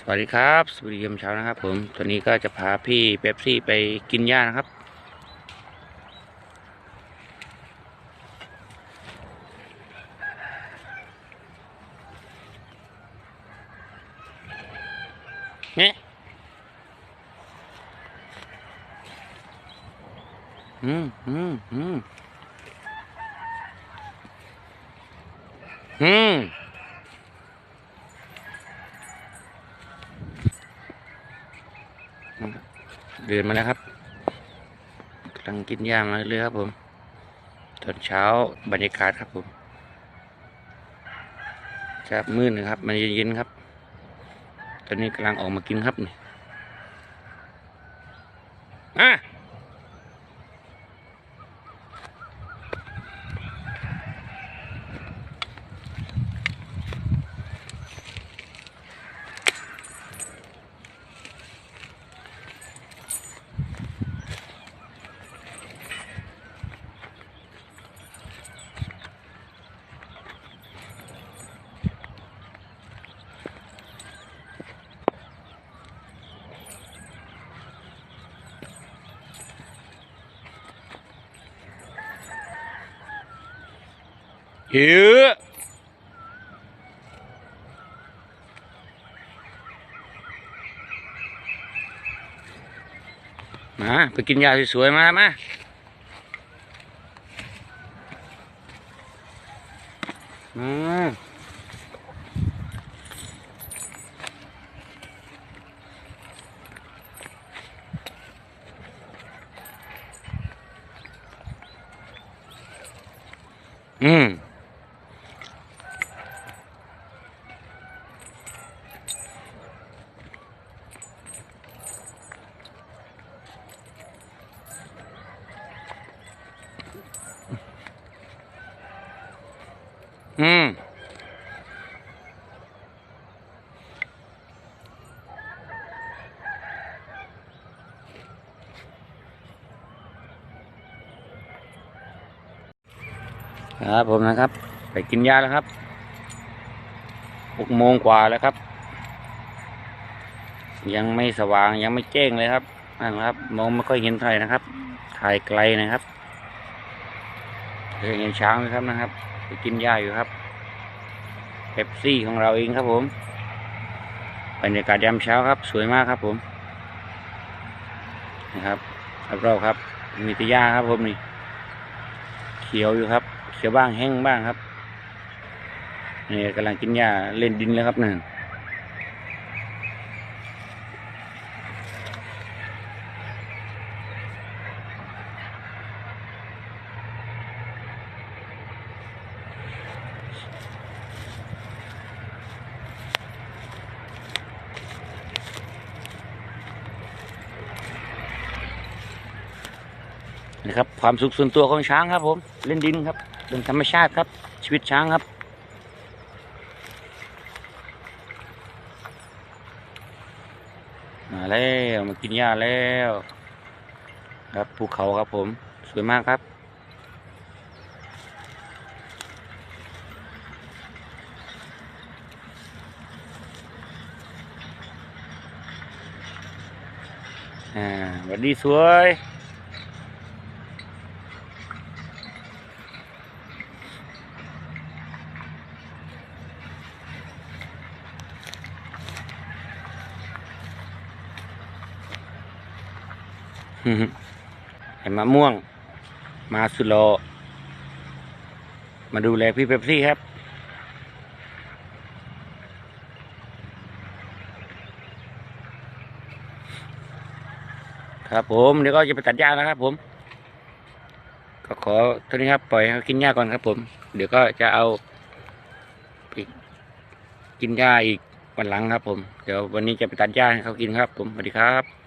สวัสดีครับสวัสดียามเช้านะครับ ผมตอนนี้ก็จะพาพี่เป๊ปซี่ไปกินหญ้านะครับ เนี่ยอืมอืมอืมอืม เดินมาแล้วครับกำลังกินหญ้ามาเรื่อยครับผมตอนเช้าบรรยากาศครับผมจะมืดนะครับ มันเย็นๆครับ ตอนนี้กำลังออกมากินครับนี่อะ หิวมาไปกินยาสวยๆมามามาอืม อืมครับผมนะครับ ไปกินยาแล้วครับหกโมงกว่าแล้วครับ ยังไม่สว่างยังไม่แจ้งเลยครับนั่นครับมองไม่ค่อยเห็นเท่าไหร่นะครับ ถ่ายไกลนะครับเห็นช้างเลยครับนะครับ ไปกินหญ้าอยู่ครับเ e ปซี่ของเราเองครับผมบรรยากาศยามเช้าครับ สวยมากครับผมนะครับรอบๆครับ มีแต่หญ้าครับผมนี่ เขียวอยู่ครับ เขียวบ้างแห้งบ้างครับนี่กำลังกินหญ้าเล่นดินเลยครับนั่น นะครับความสุขส่วนตัวของช้างครับผมเล่นดินครับเป็นธรรมชาติครับ ชีวิตช้างครับ มาแล้วมากินหญ้าแล้ว ครับภูเขาครับผมสวยมากครับอ่าสวัสดีสวย เห็นมะม่วง มาสุโล มาดูแลพี่เป๊ปซี่ครับ ครับผมเดี๋ยวก็จะไปตัดหญ้าแล้วครับผม ก็ขอเท่านี้ครับ ปล่อยให้เขากินหญ้าก่อนครับผม เดี๋ยวก็จะเอาไปกินหญ้าอีกวันหลังครับผม เดี๋ยววันนี้จะไปตัดหญ้าให้เขากินครับ ผมสวัสดีครับ